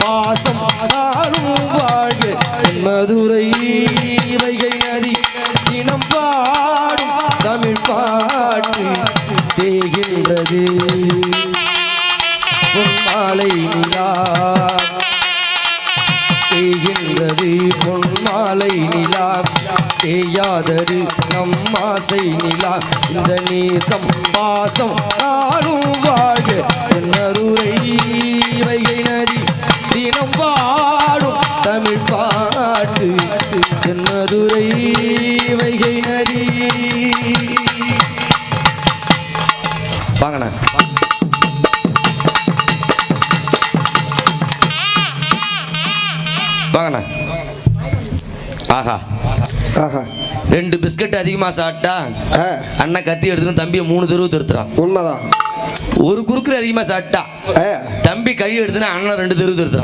பாசம் நானும் வாழ்க. மதுரை வைகை நதி இனம் பாடும் தமிழ் பாட்டு தேகின்றது. பொன்மாலை நிலா தேகின்றது. பொன்மாலை நிலா தேயாதது நம் ஆசை நிலா. இந்த நேசம் பாசம் நானும் பாட்டு என்னதுரை வைகை நதி. வாங்கண்ணா. வாங்கண்ணா. ஆஹா. ஆஹா. ரெண்டு பிஸ்கட் அதிகமாக சாப்பிட்டா அண்ணன் கத்தி எடுத்துன்னு தம்பியை மூணு தெருவு திருத்துறான். உண்மைதான். ஒரு குறுக்குறு அதிகமாக சாப்பிட்டா தம்பி கை எடுத்துனா அண்ணன் ரெண்டு தெருவு திருத்துறான்.